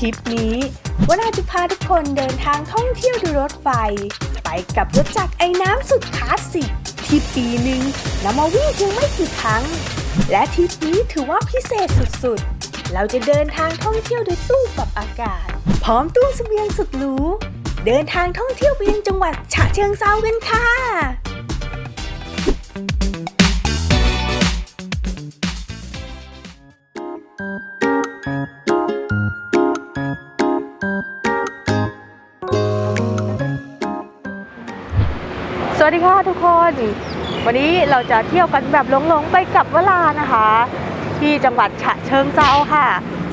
ทริปนี้ว่าเราจะพาทุกคนเดินทางท่องเที่ยวดูรถไฟ ไปกับรถจักรไอ้น้ำสุดคลาสสิกที่ปีหนึ่งนำมาวิ่งเพียงไม่กี่ครั้ง และทริปนี้ถือว่าพิเศษสุดๆ เราจะเดินทางท่องเที่ยวโดยตู้ปรับอากาศ พร้อมตู้สเสบียงสุดหรูเดินทางท่องเที่ยวไปยังจังหวัดฉะเชิงเซากันค่ะ วัสดีค่ะทุกคน วันนี้เราจะเที่ยวกันแบบหลงๆไปกับเวลานะคะ ที่จังหวัดฉะเชิงเซาค่ะ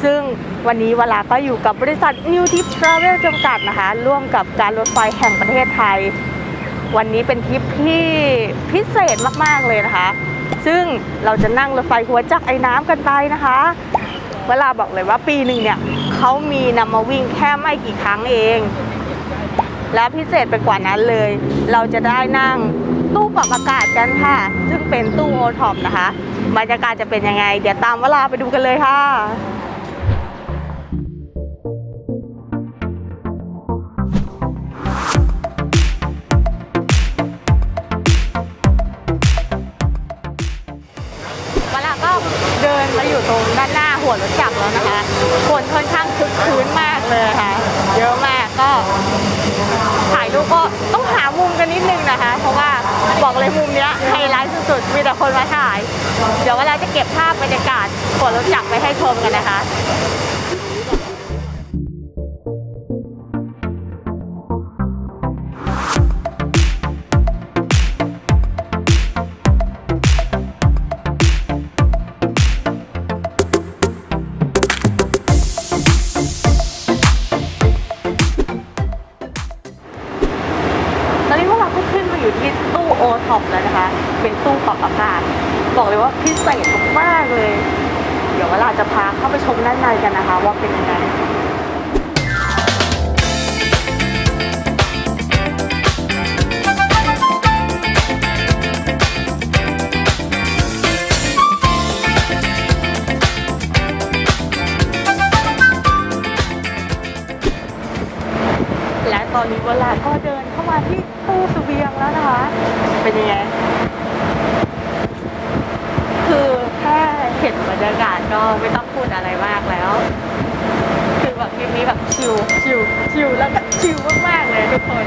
ซึ่งวันนี้เวลาก็อยู่กับบริษัท New Tip Travel จำกัดนะคะ ร่วมกับการรถไฟแห่งประเทศไทย วันนี้เป็นทริปที่พิเศษมากๆเลยนะคะ ซึ่งเราจะนั่งรถไฟหัวจักไอ้น้ำกันไปนะคะ เวลาบอกเลยว่าปีหนึ่งเนี่ยเขามีนำมาวิ่งแค่ไม่กี่ครั้งเอง และพิเศษไปกว่านั้นเลย เราจะได้นั่งตู้ปรับอากาศกันค่ะ ซึ่งเป็นตู้โอท็อปนะคะบรรยากาศจะเป็นยังไง เดี๋ยวตามเวลาไปดูกันเลยค่ะเวลาก็เดินมาอยู่ตรงด้านหน้าหัวรถจักรแล้วนะคะ คนค่อนข้างคึกคืนมากเลยค่ะ เยอะมากก็ ถ่ายรูปก็ต้องหามุมกั นิดนึงนะคะ เพราะว่าบอกเลยมุมเนี้ยไฮไลท์สุดๆมีแต่คนมาถ่าย เดี๋ยวเวลาจะเก็บภาพบรรยากาศหัวรถจักรไปให้ชมกันนะคะ เป็นตู้ปรับอากาศ บอกเลยว่าพิเศษมากๆเลย เดี๋ยวเวลาจะพาเข้าไปชมด้านในกันนะคะ ว่าเป็นยังไงและตอนนี้เวลาก็เดินเข้ามาที่ตู้สเสบียงแล้วนะคะ เป็นยังไง คือแค่เห็นบรรยากาศก็ไม่ต้องพูดอะไรมากแล้ว คือแบบคลิปนี้แบบชิลชิลชิลแล้วก็ชิลมากๆเลยทุกคน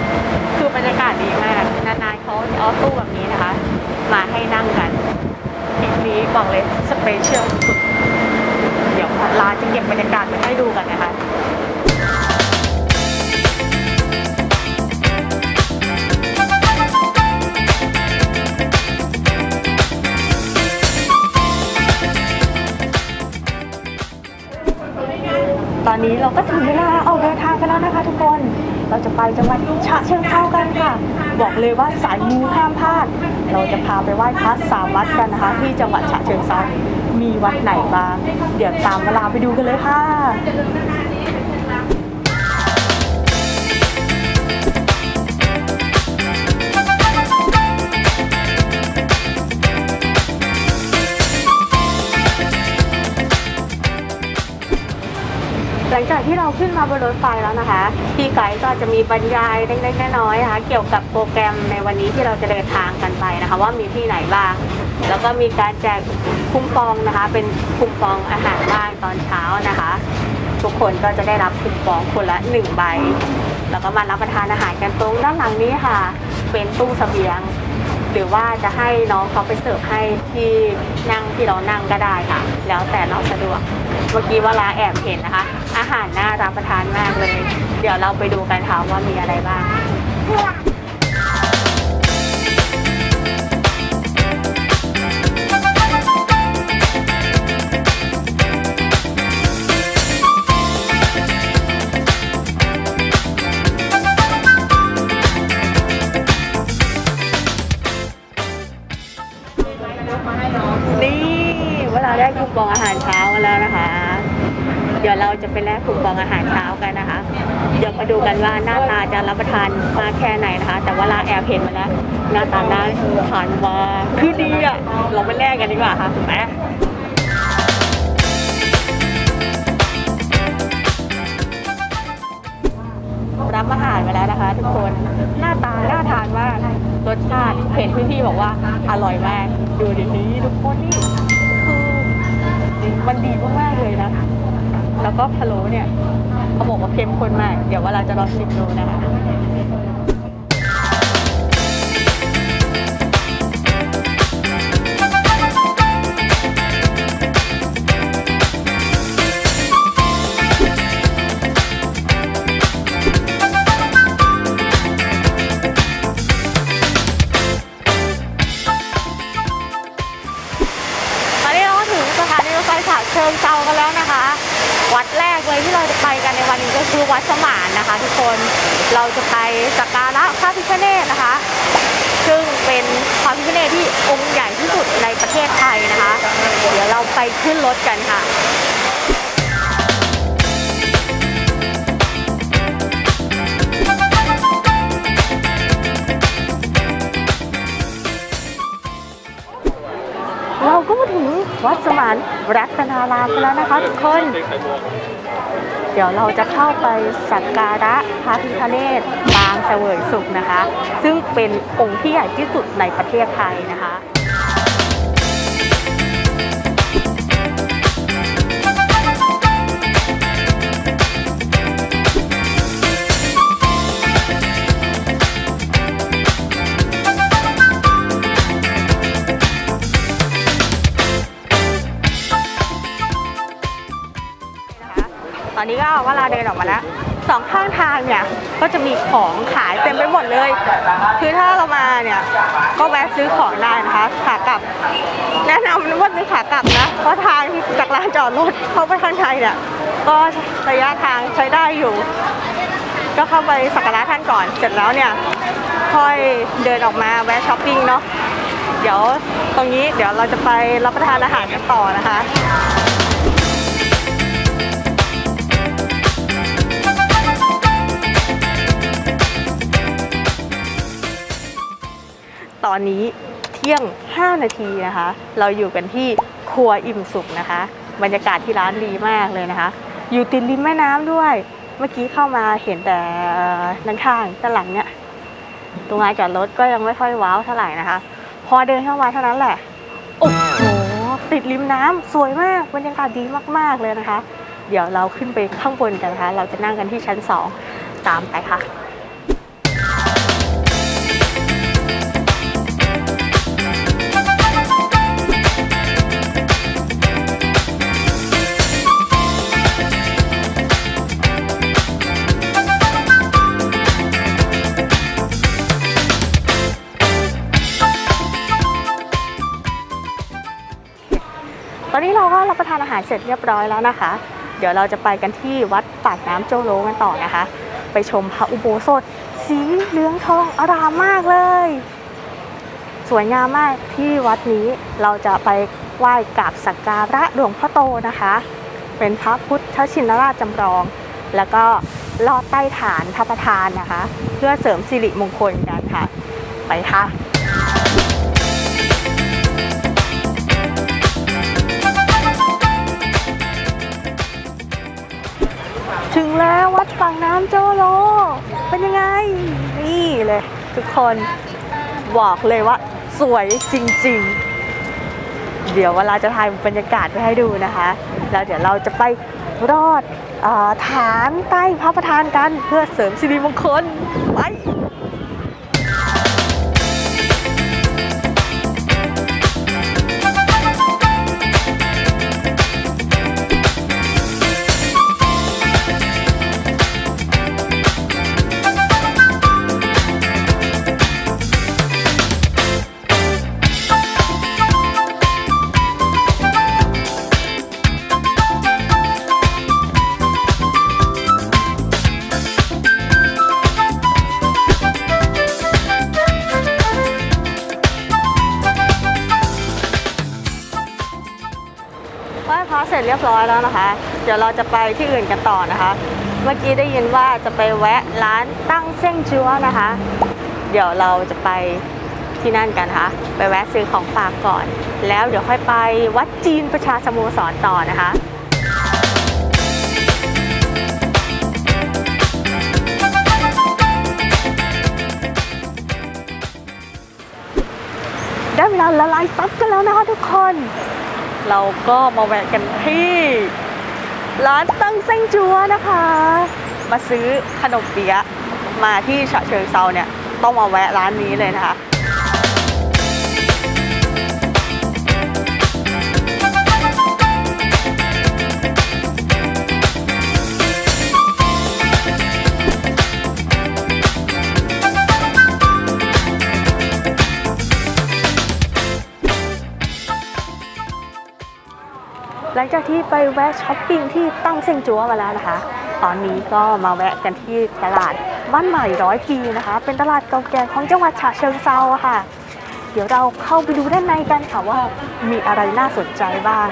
คือบรรยากาศดีมาก นานๆเขาจะเอาตู้แบบนี้นะคะ มาให้นั่งกันคลิปนี้บอกเลยสเปเชียลสุด เดี๋ยวลาจะเก็บบรรยากาศมาให้ดูกันนะคะ นี้เราก็ถึงเวลาออกเดินทางกันแล้วนะคะทุกคน เราจะไปจังหวัดฉะเชิงเทรากันค่ะ บอกเลยว่าสายมูห้ามพลาด เราจะพาไปไหว้พระสามวัดกันนะคะ ที่จังหวัดฉะเชิงเทรามีวัดไหนบ้าง เดี๋ยวตามเวลาไปดูกันเลยค่ะ งจากที่เราขึ้นมาบนรถไฟแล้วนะคะพี่ไกด์ก็จะมีบรรยายเล็กๆน้อยๆนะคะเกี่ยวกับโปรแกรมในวันนี้ที่เราจะเดินทางกันไปนะคะ ว่ามีที่ไหนบ้าง แล้วก็มีการแจกคุ้มปองนะคะ เป็นคุ้มปองอาหารว่างตอนเช้านะคะ ทุกคนก็จะได้รับคุ้มปองคนละหนึ่งใบแล้วก็มารับประทานอาหารกันตรงด้านหลังนี้ค่ะ เป็นตู้เสบียง หรือว่าจะให้น้องเขาไปเสิร์ฟให้ที่นั่งที่เรานั่งก็ได้ค่ะ แล้วแต่เราสะดวก เมื่อกี้วลาแอบเห็นนะคะ อาหารน่ารับประทานมากเลย เดี๋ยวเราไปดูกันค่ะว่ามีอะไรบ้างนี่เวลาได้คูปองอาหารเช้า แล้วนะคะ เดี๋ยวเราจะไปแลกคูปองอาหารเช้ากันนะคะ เดี๋ยวมาดูกันว่าหน้าตาจะรับประทานมากแค่ไหนนะคะ แต่ว่าลาแอบเห็นมาแล้วหน้าตาน่าทานมาคือดีอะเราไปแลกกันดีกว่าค่ะไปรับอาหารมาแล้วนะคะ ทุกคนหน้าตาน่าทานมากรสชาติเห็นพี่ๆบอกว่าอร่อยมากดูดินี้ทุกคนนี่ มันดีมากๆเลยนะแล้วก็พะโล้เนี่ยเขาบอกว่าเค็มข้นมาก เดี๋ยวเวลาเราจะลองชิมดูนะคะ วัดแรกเลยที่เราจะไปกันในวันนี้ก็คือวัดสมานนะคะ ทุกคนเราจะไปสักการะพระพิฆเนศนะคะ ซึ่งเป็นพระพิฆเนศที่องค์ใหญ่ที่สุดในประเทศไทยนะคะ เดี๋ยวเราไปขึ้นรถกันค่ะ วัดสมานรัตนารามกันแล้วนะคะทุกคน เดี๋ยวเราจะเข้าไปสักการะพระพิฆเนศปางเสวยสุขนะคะ ซึ่งเป็นองค์ที่ใหญ่ที่สุดในประเทศไทยนะคะนะคะ นี้ก็เวลาเดินออกมาแล้วสองข้างทางเนี่ยก็จะมีของขายเต็มไปหมดเลย คือถ้าเรามาเนี่ยก็แวะซื้อของได้นะคะขากลับ แนะนำว่าซื้อขากลับนะเพราะทางจากลานจอดรถเข้าไปข้างในเนี่ยก็ระยะทางใช้ได้อยู่ ก็เข้าไปสักการะท่านก่อนเสร็จแล้วเนี่ยค่อยเดินออกมาแวะช้อปปิ้งเนาะเดี๋ยวตรงนี้เดี๋ยวเราจะไปรับประทานอาหารกันต่อนะคะ อนนี้เที่ยง 5 นาทีนะคะ เราอยู่กันที่ครัวอิ่มสุขนะคะ บรรยากาศที่ร้านดีมากเลยนะคะ อยู่ติดริมแม่น้ำด้วย เมื่อกี้เข้ามาเห็นแต่ด้านข้างด้านหลังเนี่ยตรงลานจอดรถก็ยังไม่ค่อยว้าวเท่าไหร่นะคะ พอเดินเข้ามาเท่านั้นแหละโอ้โหติดริมน้ำสวยมากบรรยากาศดีมากๆเลยนะคะ เดี๋ยวเราขึ้นไปข้างบนกันนะคะ เราจะนั่งกันที่ชั้น 2 ตามไปค่ะ อนนี้เราก็รับประทานอาหารเสร็จเรียบร้อยแล้วนะคะ เดี๋ยวเราจะไปกันที่วัดปากน้ำโจโลกันต่อนะคะ ไปชมพระอุโบสถ สีเหลืองทองอารามมากเลย สวยงามมากที่วัดนี้เราจะไปไหว้กราบสักการะหลวงพ่อโตนะคะ เป็นพระพุทธชินราชจำลอง แล้วก็ลอดใต้ฐานพระประธานนะคะ เพื่อเสริมสิริมงคลกันค่ะ ไปค่ะ ถึงแล้ววัดฝั่งน้ำโจโล เป็นยังไง นี่เลย ทุกคนบอกเลยว่า สวยจริง ๆ เดี๋ยวเวลาจะถ่ายบรรยากาศไปให้ดูนะคะ แล้วเดี๋ยวเราจะไปรอดออฐานใต้พระประธานกันเพื่อเสริมสิริมงคลไป เสร็จเรียบร้อยแล้วนะคะ เดี๋ยวเราจะไปที่อื่นกันต่อนะคะ เมื่อกี้ได้ยินว่าจะไปแวะร้านตั้งเส้นชัวนะคะ เดี๋ยวเราจะไปที่นั่นกันค่ะ ไปแวะซื้อของฝากก่อน แล้วเดี๋ยวค่อยไปวัดจีนประชาสโมสรต่อนะคะได้เวลาละลายซับกันแล้วนะคะทุกคน เราก็มาแวะกันที่ร้านตั้งเส้งจัวนะคะ มาซื้อขนมเปี๊ยะมาที่ฉะเชิงเซาเนี่ย ต้องมาแวะร้านนี้เลยนะคะ หลังจากที่ไปแวะช้อปปิ้งที่ตั้งเซ็งจัวมาแล้วนะคะ ตอนนี้ก็มาแวะกันที่ตลาดบ้านใหม่ร้อยปีนะคะ เป็นตลาดเก่าแก่ของจังหวัดฉะเชิงเซาค่ะ เดี๋ยวเราเข้าไปดูด้านในกันค่ะว่ามีอะไรน่าสนใจบ้าง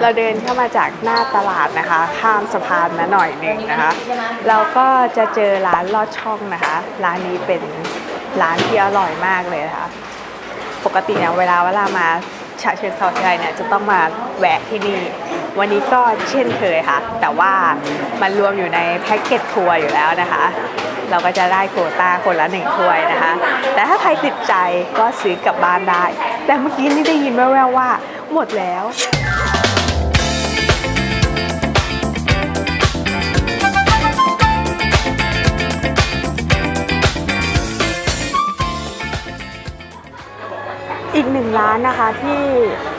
เราเดินเข้ามาจากหน้าตลาดนะคะ ข้ามสะพานมาหน่อยหนึ่งนะคะ เราก็จะเจอร้านลอดช่องนะคะ ร้านนี้เป็นร้านที่อร่อยมากเลยนะคะ ปกติเนี่ยเวลาเวลามาฉะเชิงเทราทีไรเนี่ยจะต้องมาแวะที่นี่ วันนี้ก็เช่นเคยค่ะ แต่ว่ามันรวมอยู่ในแพ็กเกจทัวร์อยู่แล้วนะคะ เราก็จะได้โควต้าคนละหนึ่งถ้วยนะคะ แต่ถ้าใครติดใจก็ซื้อกลับบ้านได้ แต่เมื่อกี้นี่ได้ยินแว่วๆว่า หมดแล้วอีกหนึ่งร้านนะคะที่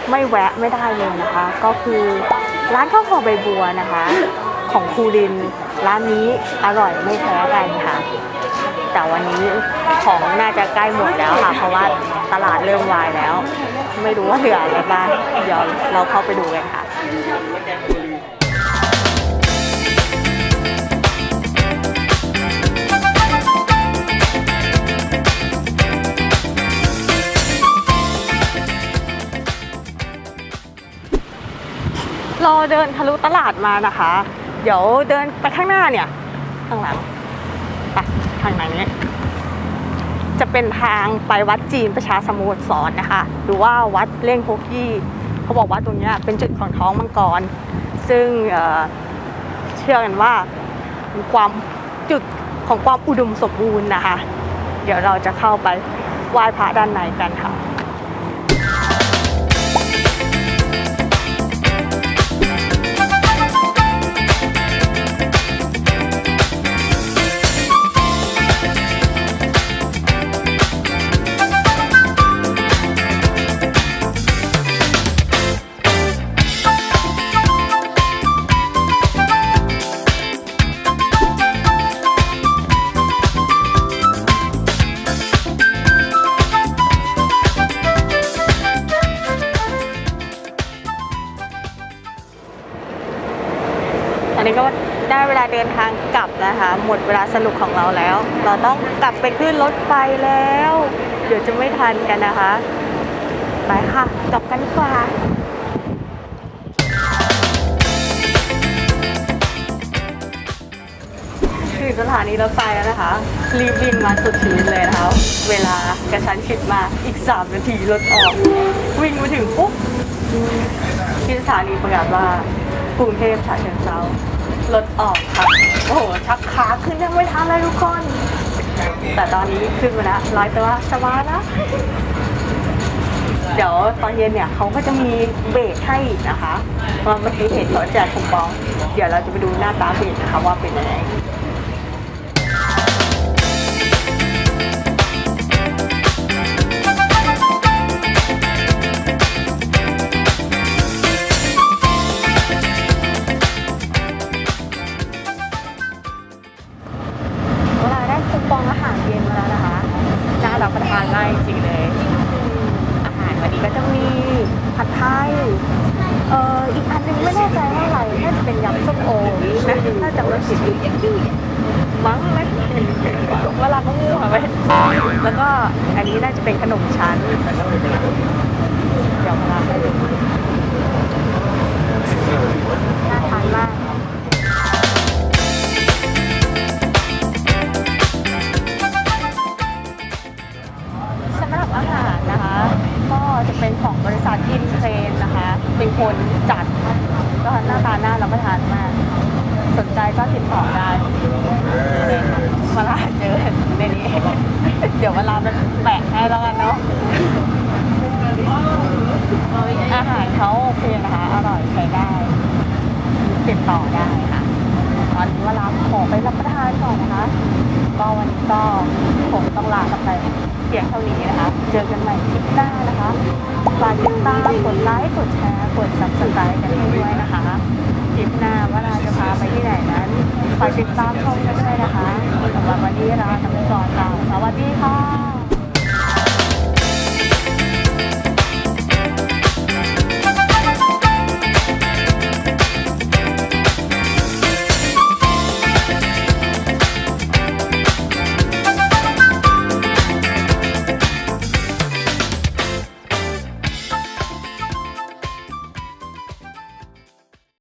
ไม่แวะไม่ได้เลยนะคะ ก็คือร้านข้าวหอใบบัวนะคะ ของครูริน ร้านนี้อร่อยไม่แพ้กันค่ะ แต่วันนี้ของน่าจะใกล้หมดแล้วค่ะ เพราะว่าตลาดเริ่มวายแล้ว ไม่รู้ว่าเหลืออะไรบ้างเดี๋ยวเราเข้าไปดูกันค่ะเราเดินทะลุตลาดมานะคะ เดี๋ยวเดินไปข้างหน้าเนี่ย ข้างหลังไปทางไหนนี้ จะเป็นทางไปวัดจีนประชาสมุทรสอนนะคะ หรือว่าวัดเล่งฮกยี่เขาบอกว่าตรงนี้เป็นจุดของท้องมังกร ซึ่งเเชื่อกันว่าความจุดของความอุดมสมบูรณ์นะคะ เดี๋ยวเราจะเข้าไปไหว้พระด้านในกันค่ะ นะคะ หมดเวลาสนุกของเราแล้ว เราต้องกลับไปขึ้นรถไฟแล้ว เดี๋ยวจะไม่ทันกันนะคะ ไปค่ะกลับกันดีกว่าถึงสถานีรถไฟแล้วนะคะ รีบวิ่งมาสุดชีวิตเลยนะคะ เวลากระชั้นชิดมาอีก 3 นาทีรถออก วิ่งมาถึงปุ๊บที่สถานีประกาศว่ากรุงเทพฉะเชิงเทรารถออกค่ะ โอ้โหชักขาขึ้นยังไม่ทันเลยทุกคน แต่ตอนนี้ขึ้นมาแล้วลอยตัวสบายนะเดี๋ยวตอนเย็นเนี่ยเขาก็จะมีเบรกให้นะคะเพราะเมื่อกี้เห็นเขาแจกคูปอง เดี๋ยวเราจะไปดูหน้าตาเบรกนะคะว่าเป็นยังไง ใจว่าอะไรน่าจะเป็นยำส้มโอนะน่าจะไม่ผิดมั้งนะเวลาก็มั่วไปแล้วก็อันนี้น่าจะเป็นขนมชั้นเดี๋ยวมาลาไปดูน่าทานมากสำหรับอาหารนะคะ ก็จะเป็นของบริษัทอินเทรนนะคะ เป็นคนจัด ก็หน้าตาหน้ารับประทานมาก สนใจก็ติดต่อได้มาลาเจอในนี้ เดี๋ยวเวลาจะแปะให้แล้วกันเนาะอาหารเขาโอเคนะคะ อร่อยใช้ได้ ติดต่อได้ค่ะตอนนี้เวลาขอไปรับประทานก่อนนะคะ ก็วันนี้ก็ผมต้องลาไปเพียงเท่านี้นะคะ เจอกันใหม่คลิปหน้านะคะ ฝากติดตามกดไลค์กดแชร์กด subscribe กันให้ด้วยนะคะคลิปหน้าว่าเราจะพาไปที่ไหนนั้นฝากติดตามชมกันด้วยนะคะสำหรับวันนี้ลากันไปก่อนค่ะสวัสดีค่ะ